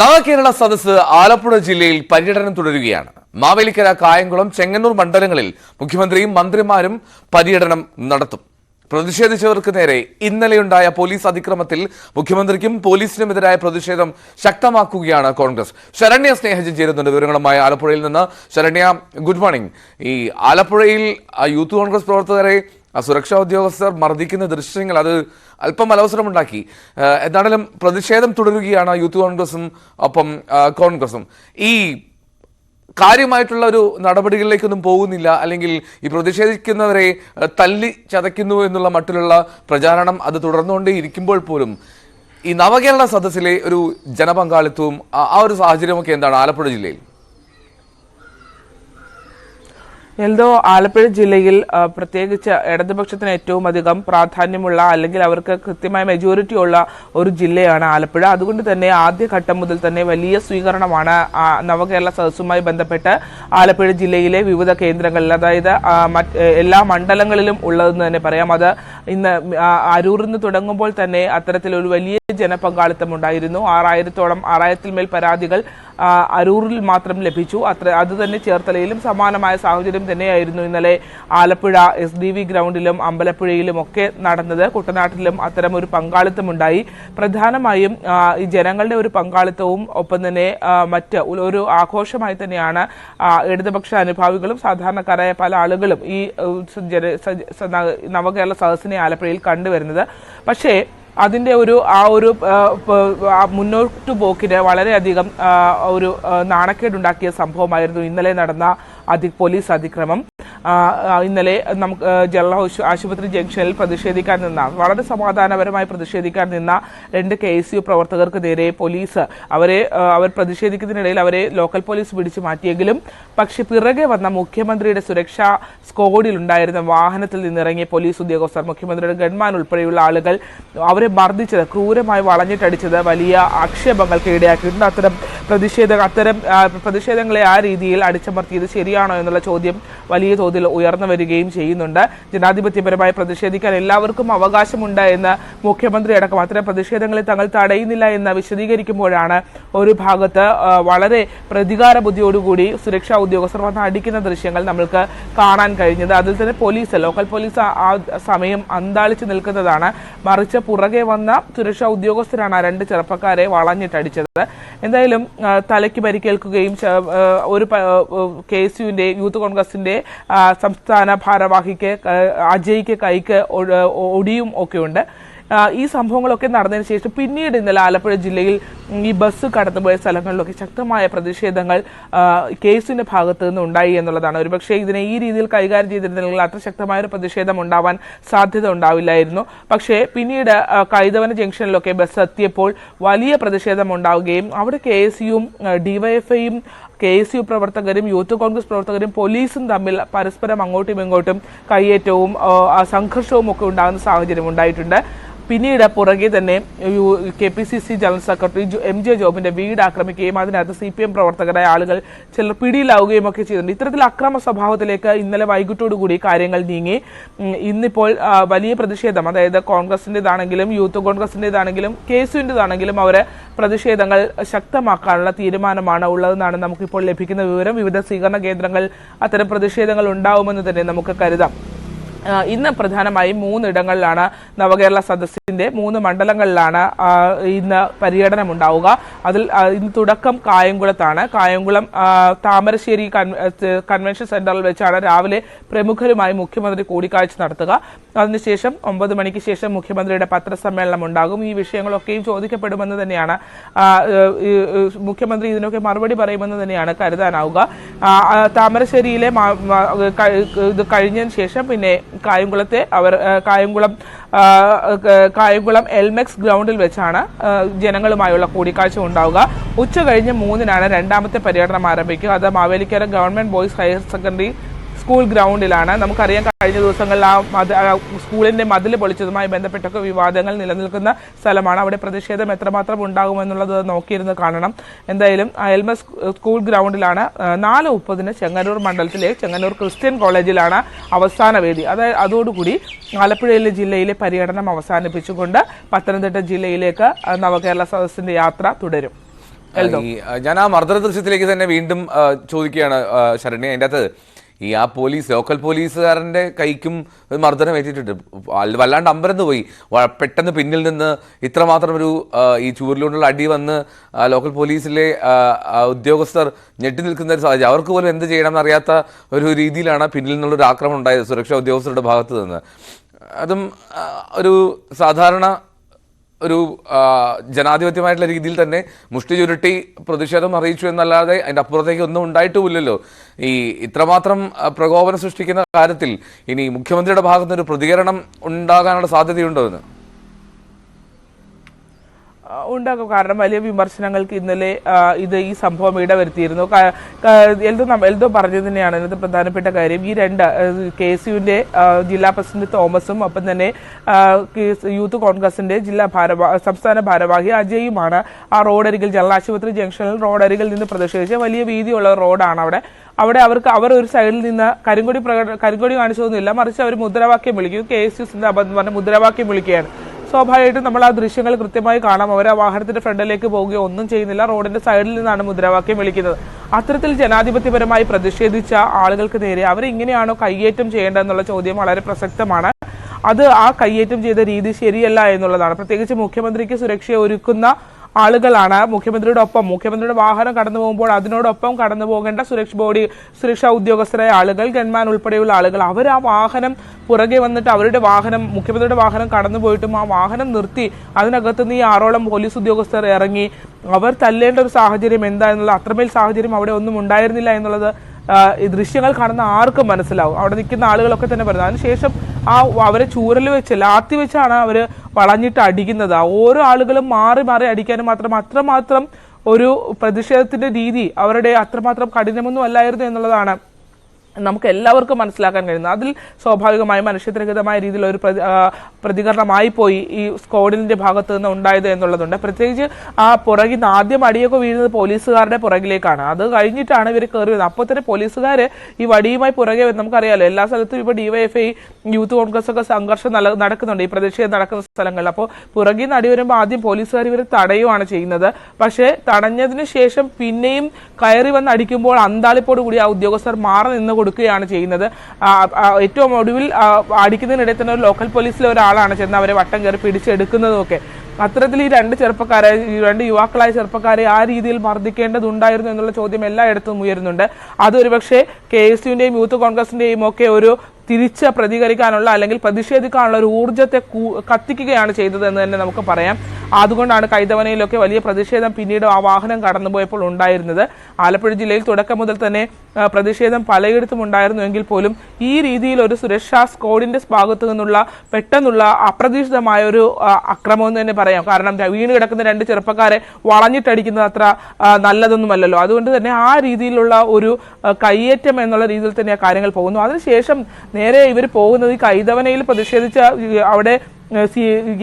നവകേരള സദസ് ആലപ്പുഴ ജില്ലയിൽ പര്യടനം തുടരുകയാണ്. മാവേലിക്കര കായംകുളം ചെങ്ങന്നൂർ മണ്ഡലങ്ങളിൽ മുഖ്യമന്ത്രിയും മന്ത്രിമാരും പര്യടനം നടത്തും. പ്രതിഷേധിച്ചവർക്ക് നേരെ ഇന്നലെയുണ്ടായ പോലീസ് അതിക്രമത്തിൽ മുഖ്യമന്ത്രിക്കും പോലീസിനുമെതിരായ പ്രതിഷേധം ശക്തമാക്കുകയാണ് കോൺഗ്രസ്. ശരണ്യ സ്നേഹജൻ ചേരുന്നുണ്ട് വിവരങ്ങളുമായി ആലപ്പുഴയിൽ നിന്ന്. Saranya good morning. ഈ ആലപ്പുഴയിൽ യൂത്ത് കോൺഗ്രസ് പ്രവർത്തകരെ സുരക്ഷാ ഉദ്യോഗസ്ഥർ മർദ്ദിക്കുന്ന ദൃശ്യങ്ങൾ അത് അല്പം അലവസരമുണ്ടാക്കി. ആ, എന്താണെങ്കിലും പ്രതിഷേധം തുടരുകയാണ് യൂത്ത് കോൺഗ്രസും ഒപ്പം കോൺഗ്രസും. ഈ കാര്യമായിട്ടുള്ള ഒരു നടപടികളിലേക്കൊന്നും പോകുന്നില്ല. അല്ലെങ്കിൽ ഈ പ്രതിഷേധിക്കുന്നവരെ തല്ലി ചതയ്ക്കുന്നു എന്നുള്ള മട്ടിലുള്ള പ്രചാരണം അത് തുടർന്നുകൊണ്ടേ ഇരിക്കുമ്പോൾ പോലും ഈ നവകേരള സദസ്സിലെ ഒരു ജനപങ്കാളിത്തവും ആ- ആ ഒരു സാഹചര്യമൊക്കെ എന്താണ് ആലപ്പുഴ ജില്ലയിൽ? എൽദോ ആലപ്പുഴ ജില്ലയിൽ പ്രത്യേകിച്ച് ഇടതുപക്ഷത്തിന് ഏറ്റവും അധികം പ്രാധാന്യമുള്ള അല്ലെങ്കിൽ അവർക്ക് കൃത്യമായ മെജോറിറ്റി ഉള്ള ഒരു ജില്ലയാണ് ആലപ്പുഴ. അതുകൊണ്ട് തന്നെ ആദ്യഘട്ടം മുതൽ തന്നെ വലിയ സ്വീകരണമാണ് നവകേരള സദസ്സുമായി ബന്ധപ്പെട്ട് ആലപ്പുഴ ജില്ലയിലെ വിവിധ കേന്ദ്രങ്ങളിൽ അതായത് എല്ലാ മണ്ഡലങ്ങളിലും ഉള്ളതെന്ന് തന്നെ പറയാം. അത് ഇന്ന് അരൂറിൽ നിന്ന് തുടങ്ങുമ്പോൾ തന്നെ അത്തരത്തിലൊരു വലിയ ജനപങ്കാളിത്തം ഉണ്ടായിരുന്നു. ആറായിരത്തോളം ആറായിരത്തിൽ മേൽ പരാതികൾ ആ, അരൂരിൽ മാത്രം ലഭിച്ചു. അത്ര അതുതന്നെ ചേർത്തലയിലും സമാനമായ സാഹചര്യം തന്നെയായിരുന്നു ഇന്നലെ ആലപ്പുഴ എസ് ഡി വി ഗ്രൗണ്ടിലും അമ്പലപ്പുഴയിലും ഒക്കെ നടന്നത്. കുട്ടനാട്ടിലും അത്തരം ഒരു പങ്കാളിത്തമുണ്ടായി. പ്രധാനമായും ഈ ജനങ്ങളുടെ ഒരു പങ്കാളിത്തവും ഒപ്പം തന്നെ മറ്റ് ഒരു- ആഘോഷമായി തന്നെയാണ് ഇടതുപക്ഷ അനുഭാവികളും സാധാരണക്കാരായ പല ആളുകളും ഈ നവകേരള സദസ്സിനെ ആലപ്പുഴയിൽ കണ്ടുവരുന്നത്. പക്ഷേ അതിന്റെ ഒരു ആ ഒരു മുന്നോട്ടു പോക്കിന് വളരെയധികം ഒരു നാണക്കേടുണ്ടാക്കിയ സംഭവമായിരുന്നു. ഇന്നലെ നടന്ന അതി പോലീസ് അതിക്രമം. ഇന്നലെ നമുക്ക് ജനറൽ ആശു- ആശുപത്രി ജംഗ്ഷനിൽ പ്രതിഷേധിക്കാൻ നിന്ന വളരെ സമാധാനപരമായി പ്രതിഷേധിക്കാൻ നിന്ന രണ്ട് കെ എസ് യു പ്രവർത്തകർക്ക് നേരെ പോലീസ് അവരെ അവർ പ്രതിഷേധിക്കുന്നതിനിടയിൽ അവരെ ലോക്കൽ പോലീസ് പിടിച്ചു മാറ്റിയെങ്കിലും പക്ഷെ പിറകെ വന്ന മുഖ്യമന്ത്രിയുടെ സുരക്ഷാ സ്ക്വാഡിൽ ഉണ്ടായിരുന്ന വാഹനത്തിൽ നിന്നിറങ്ങിയ പോലീസ് ഉദ്യോഗസ്ഥർ മുഖ്യമന്ത്രിയുടെ ഗൺമാൻ ഉൾപ്പെടെയുള്ള ആളുകൾ അവരെ മർദ്ദിച്ചത് ക്രൂരമായി വളഞ്ഞിട്ടടിച്ചത് വലിയ ആക്ഷേപങ്ങൾക്ക് ഇടയാക്കിയിട്ടുണ്ട്. അത്തരം പ്രതിഷേധ അത്തരം പ്രതിഷേധങ്ങളെ ആ രീതിയിൽ അടിച്ചമർത്തിയത് ശരിയാണോ എന്നുള്ള ചോദ്യം വലിയ തോതിൽ ഉയർന്നു വരികയും ചെയ്യുന്നുണ്ട്. ജനാധിപത്യപരമായി പ്രതിഷേധിക്കാൻ എല്ലാവർക്കും അവകാശമുണ്ട് എന്ന് മുഖ്യമന്ത്രി അടക്കം. അത്തരം പ്രതിഷേധങ്ങളെ തങ്ങൾ തടയുന്നില്ല എന്ന് വിശദീകരിക്കുമ്പോഴാണ് ഒരു ഭാഗത്ത് വളരെ പ്രതികാര ബുദ്ധിയോടുകൂടി സുരക്ഷാ ഉദ്യോഗസ്ഥർ വന്ന് അടിക്കുന്ന ദൃശ്യങ്ങൾ നമ്മൾക്ക് കാണാൻ കഴിഞ്ഞത്. അതിൽ തന്നെ പോലീസ് ലോക്കൽ പോലീസ് ആ- സമയം അന്താളിച്ച് നിൽക്കുന്നതാണ്. മറിച്ച് പുറകെ വന്ന സുരക്ഷാ ഉദ്യോഗസ്ഥരാണ് ആ രണ്ട് ചെറുപ്പക്കാരെ വളഞ്ഞിട്ടടിച്ചത്. എന്തായാലും തലയ്ക്ക് പരിക്കേൽക്കുകയും ഒരു കെ യുവിന്റെ യൂത്ത് കോൺഗ്രസിന്റെ സംസ്ഥാന ഭാരവാഹിക്ക് അജയ്ക്ക് കൈക്ക് ഒടിയും ഒക്കെയുണ്ട്. ഈ സംഭവങ്ങളൊക്കെ നടന്നതിന് ശേഷം പിന്നീട് ഇന്നലെ ആലപ്പുഴ ജില്ലയിൽ ഈ ബസ് കടന്നുപോയ സ്ഥലങ്ങളിലൊക്കെ ശക്തമായ പ്രതിഷേധങ്ങൾ കേസിന്റെ ഭാഗത്ത് നിന്ന് ഉണ്ടായി എന്നുള്ളതാണ്. ഒരുപക്ഷെ ഇതിനെ ഈ രീതിയിൽ കൈകാര്യം ചെയ്തിരുന്നെങ്കിൽ അത്ര ശക്തമായ ഒരു പ്രതിഷേധം ഉണ്ടാവാൻ സാധ്യത ഉണ്ടാവില്ലായിരുന്നു. പക്ഷേ പിന്നീട് കൈതവന ജംഗ്ഷനിലൊക്കെ ബസ് എത്തിയപ്പോൾ വലിയ പ്രതിഷേധം ഉണ്ടാവുകയും അവിടെ കെ എസ് യുവും ഡിവൈഎഫ്ഐയും കെ എസ് യു പ്രവർത്തകരും യൂത്ത് കോൺഗ്രസ് പ്രവർത്തകരും പോലീസും തമ്മിൽ പരസ്പരം അങ്ങോട്ടും ഇങ്ങോട്ടും കയ്യേറ്റവും സംഘർഷവും ഒക്കെ ഉണ്ടാകുന്ന സാഹചര്യം ഉണ്ടായിട്ടുണ്ട്. പിന്നീട് പുറകെ തന്നെ K P C C general secretary M J ജോബിന്റെ വീട് ആക്രമിക്കുകയും അതിനകത്ത് സി പി എം പ്രവർത്തകരായ ആളുകൾ ചിലർ പിടിയിലാവുകയും ഒക്കെ ചെയ്തിട്ടുണ്ട്. ഇത്തരത്തിൽ അക്രമ സ്വഭാവത്തിലേക്ക് ഇന്നലെ വൈകിട്ടോടുകൂടി കാര്യങ്ങൾ നീങ്ങി. ഇന്നിപ്പോൾ വലിയ പ്രതിഷേധം അതായത് കോൺഗ്രസിന്റെതാണെങ്കിലും യൂത്ത് കോൺഗ്രസിന്റെതാണെങ്കിലും കെ സുവിന്റെതാണെങ്കിലും അവരെ പ്രതിഷേധങ്ങൾ ശക്തമാക്കാനുള്ള തീരുമാനമാണ് ഉള്ളതെന്നാണ് നമുക്കിപ്പോൾ ലഭിക്കുന്ന വിവരം. വിവിധ സ്വീകരണ കേന്ദ്രങ്ങൾ അത്തരം പ്രതിഷേധങ്ങൾ ഉണ്ടാവുമെന്ന് തന്നെ നമുക്ക് കരുതാം. ഇന്ന് പ്രധാനമായും മൂന്നിടങ്ങളിലാണ് നവകേരള സദസ്സിന്റെ മൂന്ന് മണ്ഡലങ്ങളിലാണ് ഇന്ന് പര്യടനം ഉണ്ടാവുക അതിൽ ഇന്ന് തുടക്കം കായംകുളത്താണ്. കായംകുളം താമരശ്ശേരി കൺവെൻഷൻ സെന്ററിൽ വെച്ചാണ് രാവിലെ പ്രമുഖരുമായി മുഖ്യമന്ത്രി കൂടിക്കാഴ്ച നടത്തുക. അതിനുശേഷം ഒമ്പത് മണിക്ക് ശേഷം മുഖ്യമന്ത്രിയുടെ പത്രസമ്മേളനം ഉണ്ടാകും ഈ വിഷയങ്ങളൊക്കെയും ചോദിക്കപ്പെടുമെന്ന് തന്നെയാണ് മുഖ്യമന്ത്രി ഇതിനൊക്കെ മറുപടി പറയുമെന്ന് തന്നെയാണ് കരുതാനാവുക. താമരശ്ശേരിയിലെ ഇത് കഴിഞ്ഞതിന് ശേഷം പിന്നെ കായംകുളത്തെ അവർ കായംകുളം കായംകുളം എൽമെക്സ് ഗ്രൗണ്ടിൽ വെച്ചാണ് ജനങ്ങളുമായുള്ള കൂടിക്കാഴ്ച ഉണ്ടാവുക. ഉച്ച കഴിഞ്ഞ് മൂന്നിനാണ് രണ്ടാമത്തെ പര്യടനം ആരംഭിക്കുക. അത് Mavelikkara government boys higher secondary school ഗ്രൗണ്ടിലാണ് നമുക്കറിയാം കഴിഞ്ഞ ദിവസങ്ങളിൽ ആ സ്കൂളിന്റെ മതിൽ പൊളിച്ചതുമായി ബന്ധപ്പെട്ടൊക്കെ വിവാദങ്ങൾ നിലനിൽക്കുന്ന സ്ഥലമാണ്. അവിടെ പ്രതിഷേധം എത്രമാത്രം ഉണ്ടാകുമെന്നുള്ളത് നോക്കിയിരുന്ന് കാണണം. എന്തായാലും എൽമസ് സ്കൂൾ ഗ്രൗണ്ടിലാണ് നാല് മുപ്പതിന് ചെങ്ങന്നൂർ മണ്ഡലത്തിലെ ചെങ്ങന്നൂർ ക്രിസ്ത്യൻ കോളേജിലാണ് അവസാന വേദി. അതായത് അതോടുകൂടി ആലപ്പുഴയിലെ ജില്ലയിലെ പര്യടനം അവസാനിപ്പിച്ചുകൊണ്ട് പത്തനംതിട്ട ജില്ലയിലേക്ക് നവകേരള സദസ്സിന്റെ യാത്ര തുടരും. ഞാൻ ആ മർദ്ദന ദൃശ്യത്തിലേക്ക് തന്നെ വീണ്ടും ചോദിക്കുകയാണ് ശരണ്യ. അതിന്റെ അകത്ത് ഈ ആ പോലീസ് ലോക്കൽ പോലീസുകാരന്റെ കൈക്കും മർദ്ദനം ഏറ്റിട്ടുണ്ട്. വല്ല- വല്ലാണ്ട് അമ്പരന്ന് പോയി. പെട്ടെന്ന് പിന്നിൽ നിന്ന് ഇത്രമാത്രം ഒരു ഈ ചൂരിലോട്ടുള്ള അടി വന്ന് ലോക്കൽ പോലീസിലെ ഉദ്യോഗസ്ഥർ ഞെട്ടി നിൽക്കുന്ന ഒരു സാഹചര്യം. അവർക്ക് പോലും എന്ത് ചെയ്യണം അറിയാത്ത ഒരു രീതിയിലാണ് പിന്നിൽ നിന്നുള്ള ഒരു ആക്രമണം ഉണ്ടായത് സുരക്ഷാ ഉദ്യോഗസ്ഥരുടെ ഭാഗത്ത് നിന്ന്. അതും ഒരു സാധാരണ ഒരു ജനാധിപത്യമായിട്ടുള്ള രീതിയിൽ തന്നെ മുഷ്ടി ചുരുട്ടി പ്രതിഷേധം അറിയിച്ചു എന്നല്ലാതെ അതിന്റെ അപ്പുറത്തേക്ക് ഒന്നും ഉണ്ടായിട്ടുമില്ലല്ലോ. ഈ ഇത്രമാത്രം പ്രകോപനം സൃഷ്ടിക്കുന്ന കാര്യത്തിൽ ഇനി മുഖ്യമന്ത്രിയുടെ ഭാഗത്തുനിന്ന് ഒരു പ്രതികരണം ഉണ്ടാകാനുള്ള സാധ്യതയുണ്ടോ എന്ന്? ഉണ്ടാകും. കാരണം വലിയ വിമർശനങ്ങൾക്ക് ഇന്നലെ ഇത് ഈ സംഭവം ഇടവരുത്തിയിരുന്നു. എൽദോ എൽദോ പറഞ്ഞു തന്നെയാണ്. ഇതിനകത്ത് പ്രധാനപ്പെട്ട കാര്യം ഈ രണ്ട് കെ എസ് യുവിന്റെ ജില്ലാ പ്രസിഡന്റ് തോമസും ഒപ്പം തന്നെ യൂത്ത് കോൺഗ്രസിന്റെ ജില്ലാ ഭാരവാ സംസ്ഥാന ഭാരവാഹി അജയുമാണ് ആ റോഡരികിൽ ജനറൽ ആശുപത്രി ജംഗ്ഷനിൽ റോഡരികിൽ നിന്ന് പ്രതിഷേധിച്ച വലിയ വീതിയുള്ള റോഡാണ് അവിടെ. അവിടെ അവർക്ക് അവർ ഒരു സൈഡിൽ നിന്ന് കരിങ്കൊടി പ്രകട കരിങ്കൊടി കാണിച്ചതൊന്നുമില്ല. മറിച്ച് അവർ മുദ്രാവാക്യം വിളിക്കും. കെ എസ് യു സിന്ദാബാദ് പറഞ്ഞ മുദ്രാവാക്യം വിളിക്കുകയാണ്. സ്വാഭാവികമായിട്ടും നമ്മൾ ആ ദൃശ്യങ്ങൾ കൃത്യമായി കാണാം. അവർ ആ വാഹനത്തിന്റെ ഫ്രണ്ടിലേക്ക് പോവുകയോ ഒന്നും ചെയ്യുന്നില്ല. റോഡിന്റെ സൈഡിൽ നിന്നാണ് മുദ്രാവാക്യം വിളിക്കുന്നത്. അത്തരത്തിൽ ജനാധിപത്യപരമായി പ്രതിഷേധിച്ച ആളുകൾക്ക് നേരെ അവർ ഇങ്ങനെയാണോ കയ്യേറ്റം ചെയ്യേണ്ടതെന്നുള്ള ചോദ്യം വളരെ പ്രസക്തമാണ്. അത് ആ കയ്യേറ്റം ചെയ്ത രീതി ശരിയല്ല എന്നുള്ളതാണ്. പ്രത്യേകിച്ച് മുഖ്യമന്ത്രിക്ക് സുരക്ഷ ഒരുക്കുന്ന ആളുകളാണ് മുഖ്യമന്ത്രിയുടെ ഒപ്പം മുഖ്യമന്ത്രിയുടെ വാഹനം കടന്നു പോകുമ്പോൾ അതിനോടൊപ്പം കടന്നു പോകേണ്ട സുരക്ഷ ബോഡി സുരക്ഷാ ഉദ്യോഗസ്ഥരായ ആളുകൾ ഗൺമാൻ ഉൾപ്പെടെയുള്ള ആളുകൾ. അവർ ആ വാഹനം പുറകെ വന്നിട്ട് അവരുടെ വാഹനം മുഖ്യമന്ത്രിയുടെ വാഹനം കടന്നു പോയിട്ടും ആ വാഹനം നിർത്തി അതിനകത്ത് നിന്ന് ഈ ആറോളം പോലീസ് ഉദ്യോഗസ്ഥർ ഇറങ്ങി. അവർ തല്ലേണ്ട ഒരു സാഹചര്യം എന്താ എന്നുള്ളത് അത്രമേൽ സാഹചര്യം അവിടെ ഒന്നും ഉണ്ടായിരുന്നില്ല എന്നുള്ളത് ഈ ദൃശ്യങ്ങൾ കാണുന്ന ആർക്കും മനസ്സിലാവും. അവിടെ നിൽക്കുന്ന ആളുകളൊക്കെ തന്നെ പറഞ്ഞു അതിനുശേഷം ആ അവരെ ചൂരൽ വെച്ച് ലാത്തി വെച്ചാണ് അവർ വളഞ്ഞിട്ട് അടിക്കുന്നത്. ഓരോ ആളുകളും മാറി മാറി അടിക്കാനും മാത്രം അത്രമാത്രം ഒരു പ്രതിഷേധത്തിന്റെ രീതി അവരുടെ അത്രമാത്രം കഠിനമൊന്നും അല്ലായിരുന്നു എന്നുള്ളതാണ്. നമുക്ക് എല്ലാവർക്കും മനസ്സിലാക്കാൻ കഴിയുന്നത് അതിൽ സ്വാഭാവികമായും മനുഷ്യരഹിതമായ രീതിയിൽ ഒരു പ്രതി- പ്രതികരണമായി പോയി ഈ സ്ക്വാഡിന്റെ ഭാഗത്ത് നിന്ന് ഉണ്ടായത് എന്നുള്ളതുണ്ട്. പ്രത്യേകിച്ച് ആ പുറകിൽ നിന്ന് ആദ്യം അടിയൊക്കെ വീഴുന്നത് പോലീസുകാരുടെ പുറകിലേക്കാണ്. അത് കഴിഞ്ഞിട്ടാണ് ഇവർ കയറി വരുന്നത്. അപ്പോൾ തന്നെ പോലീസുകാർ ഈ വടിയുമായി പുറകെ നമുക്കറിയാലോ എല്ലാ സ്ഥലത്തും ഇപ്പോൾ ഡിവൈഎഫ്ഐ യൂത്ത് കോൺഗ്രസ് ഒക്കെ സംഘർഷം നടക്കുന്നുണ്ട്. ഈ പ്രതിഷേധം നടക്കുന്ന സ്ഥലങ്ങളിൽ. അപ്പോൾ പുറകിൽ നിന്ന് അടി വരുമ്പോൾ ആദ്യം പോലീസുകാർ ഇവർ തടയുവാണ് ചെയ്യുന്നത്. പക്ഷേ തടഞ്ഞതിന് ശേഷം പിന്നെയും കയറി വന്ന് അടിക്കുമ്പോൾ അന്താളിപ്പോട് കൂടി ആ ഉദ്യോഗസ്ഥർ മാറി നിന്ന് കൊടുക്കുകയാണ് ചെയ്യുന്നത്. ഏറ്റവും ഒടുവിൽ അടിക്കുന്നതിനിടെ തന്നെ ഒരു ലോക്കൽ പോലീസിലെ ഒരാളാണ് ചെന്ന് അവരെ വട്ടം കയറി പിടിച്ചെടുക്കുന്നതും ഒക്കെ അത്തരത്തിൽ ഈ രണ്ട് ചെറുപ്പക്കാരെ രണ്ട് യുവാക്കളായ ചെറുപ്പക്കാരെ ആ രീതിയിൽ മർദ്ദിക്കേണ്ടതുണ്ടായിരുന്നു എന്നുള്ള ചോദ്യം എല്ലായിടത്തും ഉയരുന്നുണ്ട്. അതൊരു പക്ഷേ കെ എസ് യുവിന്റെയും യൂത്ത് കോൺഗ്രസിന്റെയും ഒക്കെ ഒരു തിരിച്ച് പ്രതികരിക്കാനുള്ള അല്ലെങ്കിൽ പ്രതിഷേധിക്കാനുള്ള ഒരു ഊർജത്തെ കത്തിക്കുകയാണ് ചെയ്തത് എന്ന് തന്നെ നമുക്ക് പറയാം. അതുകൊണ്ടാണ് കൈതവനയിലൊക്കെ വലിയ പ്രതിഷേധം പിന്നീട് ആ വാഹനം കടന്നുപോയപ്പോൾ ഉണ്ടായിരുന്നത്. ആലപ്പുഴ ജില്ലയിൽ തുടക്കം മുതൽ തന്നെ പ്രതിഷേധം പലയിടത്തും ഉണ്ടായിരുന്നു എങ്കിൽ പോലും ഈ രീതിയിൽ ഒരു സുരക്ഷാ സ്ക്വാഡിന്റെ ഭാഗത്തു നിന്നുള്ള പെട്ടെന്നുള്ള അപ്രതീക്ഷിതമായ ഒരു അക്രമം എന്ന് തന്നെ പറയാം. കാരണം വീണ് കിടക്കുന്ന രണ്ട് ചെറുപ്പക്കാരെ വളഞ്ഞിട്ടടിക്കുന്നത് അത്ര നല്ലതൊന്നുമല്ലല്ലോ. അതുകൊണ്ട് തന്നെ ആ രീതിയിലുള്ള ഒരു കയ്യേറ്റം എന്നുള്ള രീതിയിൽ തന്നെ കാര്യങ്ങൾ പോകുന്നു. അതിനുശേഷം നേരെ ഇവർ പോകുന്നത് ഈ കൈതവനയിൽ പ്രതിഷേധിച്ച അവിടെ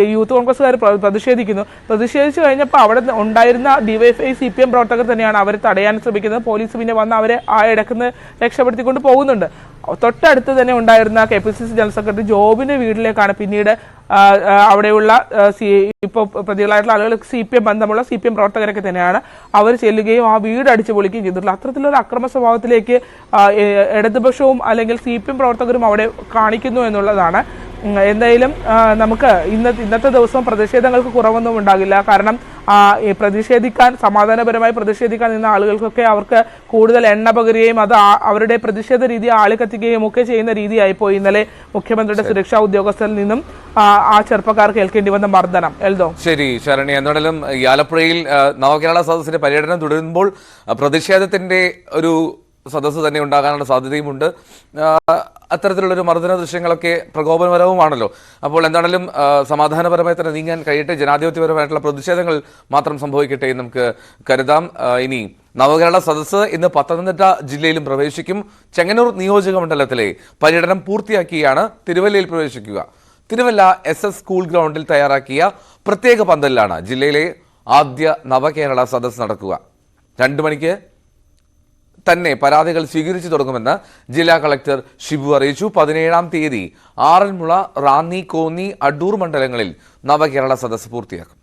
യൂത്ത് കോൺഗ്രസ്സുകാർ പ്ര- പ്രതിഷേധിക്കുന്നു. പ്രതിഷേധിച്ചു കഴിഞ്ഞപ്പോൾ അവിടെ ഉണ്ടായിരുന്ന ഡിവൈഫൈ സി പി എം പ്രവർത്തകർ തന്നെയാണ് അവർ തടയാൻ ശ്രമിക്കുന്നത്. പോലീസ് പിന്നെ വന്ന് അവരെ ആ ഇടക്കുന്ന് രക്ഷപ്പെടുത്തിക്കൊണ്ട് പോകുന്നുണ്ട്. തൊട്ടടുത്ത് തന്നെ ഉണ്ടായിരുന്ന K P C C general secretary ജോബിന്റെ വീട്ടിലേക്കാണ് പിന്നീട് അവിടെയുള്ള സി ഇപ്പോൾ പ്രതികളായിട്ടുള്ള ആളുകൾ സി പി എം ബന്ധമുള്ള സി പി എം പ്രവർത്തകരൊക്കെ തന്നെയാണ്. അവർ ചെല്ലുകയും ആ വീട് അടിച്ചു പൊളിക്കുകയും ചെയ്തിട്ടുള്ളത്. അത്തരത്തിലൊരു അക്രമ സ്വഭാവത്തിലേക്ക് ഇടതുപക്ഷവും അല്ലെങ്കിൽ സി പി എം പ്രവർത്തകരും അവിടെ കാണിക്കുന്നു എന്നുള്ളതാണ്. എന്തായാലും നമുക്ക് ഇന്ന ഇന്നത്തെ ദിവസം പ്രതിഷേധങ്ങൾക്ക് കുറവൊന്നും ഉണ്ടാകില്ല. കാരണം പ്രതിഷേധിക്കാൻ സമാധാനപരമായി പ്രതിഷേധിക്കാൻ നിന്ന ആളുകൾക്കൊക്കെ അവർക്ക് കൂടുതൽ എണ്ണ പകരുകയും അത് അവരുടെ പ്രതിഷേധ രീതി ആളിക്കത്തിക്കുകയും ഒക്കെ ചെയ്യുന്ന രീതിയായിപ്പോയി ഇന്നലെ മുഖ്യമന്ത്രിയുടെ സുരക്ഷാ ഉദ്യോഗസ്ഥരിൽ നിന്നും ആ, ചെറുപ്പക്കാർ ഏൽക്കേണ്ടി വന്ന മർദ്ദനം. എൽദോ? ശരി ശരണി. എന്നാലും ആലപ്പുഴയിൽ നവകേരള സദസ്സിന്റെ പര്യടനം തുടരുമ്പോൾ പ്രതിഷേധത്തിന്റെ ഒരു സദസ്സ് തന്നെ ഉണ്ടാകാനുള്ള സാധ്യതയുമുണ്ട്. അത്തരത്തിലുള്ളൊരു മർദ്ദന ദൃശ്യങ്ങളൊക്കെ പ്രകോപനപരവുമാണല്ലോ. അപ്പോൾ എന്താണെങ്കിലും സമാധാനപരമായി തന്നെ നീങ്ങാൻ കഴിയട്ടെ ജനാധിപത്യപരമായിട്ടുള്ള പ്രതിഷേധങ്ങൾ മാത്രം സംഭവിക്കട്ടെ എന്ന് നമുക്ക് കരുതാം. ഇനി നവകേരള സദസ്സ് ഇന്ന് പത്തനംതിട്ട ജില്ലയിലും പ്രവേശിക്കും. ചെങ്ങന്നൂർ നിയോജക മണ്ഡലത്തിലെ പര്യടനം പൂർത്തിയാക്കിയാണ് തിരുവല്ലയിൽ പ്രവേശിക്കുക. തിരുവല്ല എസ് എസ് സ്കൂൾ ഗ്രൗണ്ടിൽ തയ്യാറാക്കിയ പ്രത്യേക പന്തലിലാണ് ജില്ലയിലെ ആദ്യ നവകേരള സദസ് നടക്കുക. രണ്ടു മണിക്ക് തന്നെ പരാതികൾ സ്വീകരിച്ചു തുടങ്ങുമെന്ന് ജില്ലാ കളക്ടർ ഷിബു അറിയിച്ചു. പതിനേഴാം തീയതി ആറന്മുള റാന്നി കോന്നി അടൂർ മണ്ഡലങ്ങളിൽ നവകേരള സദസ്സ് പൂർത്തിയാക്കും.